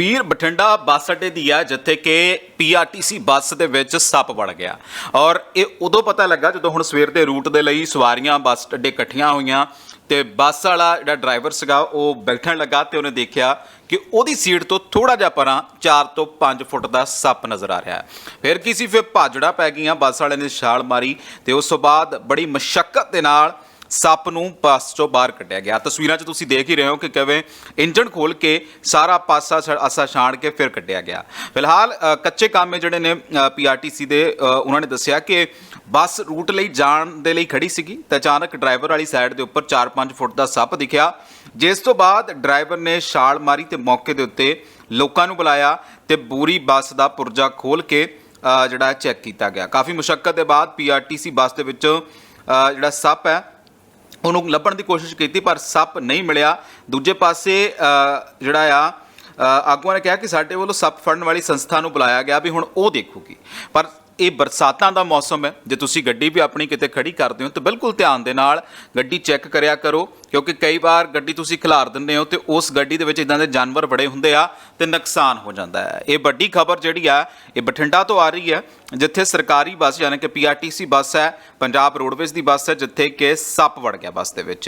ਪੀਰ ਬਠਿੰਡਾ ਬੱਸ ਅੱਡੇ ਦੀ ਆ, ਜਿੱਥੇ ਕਿ ਪੀਆਰਟੀਸੀ ਬੱਸ ਦੇ ਵਿੱਚ ਸੱਪ ਵੜ ਗਿਆ। ਔਰ ਇਹ ਉਦੋਂ ਪਤਾ ਲੱਗਾ ਜਦੋਂ ਹੁਣ ਸਵੇਰ ਦੇ ਰੂਟ ਦੇ ਲਈ ਸਵਾਰੀਆਂ ਬੱਸ ਅੱਡੇ ਇਕੱਠੀਆਂ ਹੋਈਆਂ ਤੇ ਬੱਸ ਵਾਲਾ ਜਿਹੜਾ ਡਰਾਈਵਰ ਸੀਗਾ, ਉਹ ਬੈਠਣ ਲੱਗਾ ਤੇ ਉਹਨੇ ਦੇਖਿਆ ਕਿ ਉਹਦੀ ਸੀਟ ਤੋਂ ਥੋੜਾ ਜਿਹਾ ਪਰਾਂ 4 ਤੋਂ 5 ਫੁੱਟ ਦਾ ਸੱਪ ਨਜ਼ਰ ਆ ਰਿਹਾ ਹੈ। ਫਿਰ ਕੀ ਸੀ, ਫਿਰ ਭਾਜੜਾ ਪੈ ਗਈਆਂ, ਬੱਸ ਵਾਲੇ ਨੇ ਛਾਲ ਮਾਰੀ ਤੇ ਉਸ ਤੋਂ ਬਾਅਦ ਬੜੀ ਮਸ਼ੱਕਤ ਦੇ ਨਾਲ ਸੱਪ ਨੂੰ ਬੱਸ ਚੋਂ ਬਾਹਰ ਕੱਢਿਆ ਗਿਆ। ਤਸਵੀਰਾਂ 'ਚ ਤੁਸੀਂ ਦੇਖ ਹੀ ਰਹੇ ਹੋ ਕਿ ਕਿਵੇਂ ਇੰਜਣ ਖੋਲ ਕੇ ਸਾਰਾ ਪਾਸਾ ਛ- ਆਸਾ ਛਾਣ ਕੇ ਫਿਰ ਕੱਢਿਆ ਗਿਆ। ਫਿਲਹਾਲ ਕੱਚੇ ਕਾਮੇ ਜਿਹੜੇ ਨੇ ਪੀਆਰਟੀਸੀ ਦੇ ਉਹਨਾਂ ਨੇ ਦੱਸਿਆ ਕਿ ਬੱਸ ਰੂਟ ਲਈ ਜਾਣ ਦੇ ਲਈ ਖੜੀ ਸੀਗੀ ਤੇ ਅਚਾਨਕ ਡਰਾਈਵਰ ਵਾਲੀ ਸਾਈਡ ਦੇ ਉੱਪਰ 4-5 ਫੁੱਟ ਦਾ ਸੱਪ ਦਿਖਿਆ। ਜਿਸ ਤੋਂ ਬਾਅਦ ਡਰਾਈਵਰ ਨੇ ਛਾਲ ਮਾਰੀ ਤੇ ਮੌਕੇ ਦੇ ਉੱਤੇ ਲੋਕਾਂ ਨੂੰ ਬੁਲਾਇਆ ਤੇ ਪੂਰੀ ਬੱਸ ਦਾ ਪੁਰਜਾ ਖੋਲ ਕੇ ਜਿਹੜਾ ਚੈੱਕ ਕੀਤਾ ਗਿਆ। ਕਾਫੀ ਮੁਸ਼ਕਲ ਦੇ ਬਾਅਦ ਪੀਆਰਟੀਸੀ ਬੱਸ ਦੇ ਵਿੱਚ ਜਿਹੜਾ ਸੱਪ ਹੈ ਉਹਨੂੰ ਲੱਭਣ ਦੀ ਕੋਸ਼ਿਸ਼ ਕੀਤੀ ਪਰ ਸੱਪ ਨਹੀਂ ਮਿਲਿਆ। ਦੂਜੇ ਪਾਸੇ ਜਿਹੜਾ ਆ ਆਗੂਆਂ ਨੇ ਕਿਹਾ ਕਿ ਸਾਡੇ ਵੱਲੋਂ ਸੱਪ ਫੜਨ ਵਾਲੀ ਸੰਸਥਾ ਨੂੰ ਬੁਲਾਇਆ ਗਿਆ ਵੀ ਹੁਣ ਉਹ ਦੇਖੂਗੀ। ਪਰ ਇਹ ਬਰਸਾਤਾਂ ਦਾ ਮੌਸਮ ਹੈ। ਜੇ ਤੁਸੀਂ ਗੱਡੀ ਵੀ ਆਪਣੀ ਕਿਤੇ ਖੜੀ ਕਰਦੇ ਹੋ ਤਾਂ ਬਿਲਕੁਲ ਧਿਆਨ ਦੇ ਨਾਲ ਗੱਡੀ ਚੈੱਕ ਕਰਿਆ ਕਰੋ, ਕਿਉਂਕਿ ਕਈ ਵਾਰ ਗੱਡੀ ਤੁਸੀਂ ਖਿਲਾਰ ਦਿੰਦੇ ਹੋ ਤੇ ਉਸ ਗੱਡੀ ਦੇ ਵਿੱਚ ਇਦਾਂ ਦੇ ਜਾਨਵਰ ਬੜੇ ਹੁੰਦੇ ਆ ਤੇ ਨੁਕਸਾਨ ਹੋ ਜਾਂਦਾ ਹੈ। ਇਹ ਵੱਡੀ ਖਬਰ ਜਿਹੜੀ ਆ, ਇਹ ਬਠਿੰਡਾ ਤੋਂ ਆ ਰਹੀ ਹੈ, ਜਿੱਥੇ ਸਰਕਾਰੀ ਬੱਸ ਯਾਨੀ ਕਿ ਪੀਆਰਟੀਸੀ ਬੱਸ ਹੈ, ਪੰਜਾਬ ਰੋਡਵੇਜ਼ ਦੀ ਬੱਸ ਹੈ, ਜਿੱਥੇ ਕਿ ਸੱਪ ਵੜ ਗਿਆ ਬੱਸ ਦੇ ਵਿੱਚ।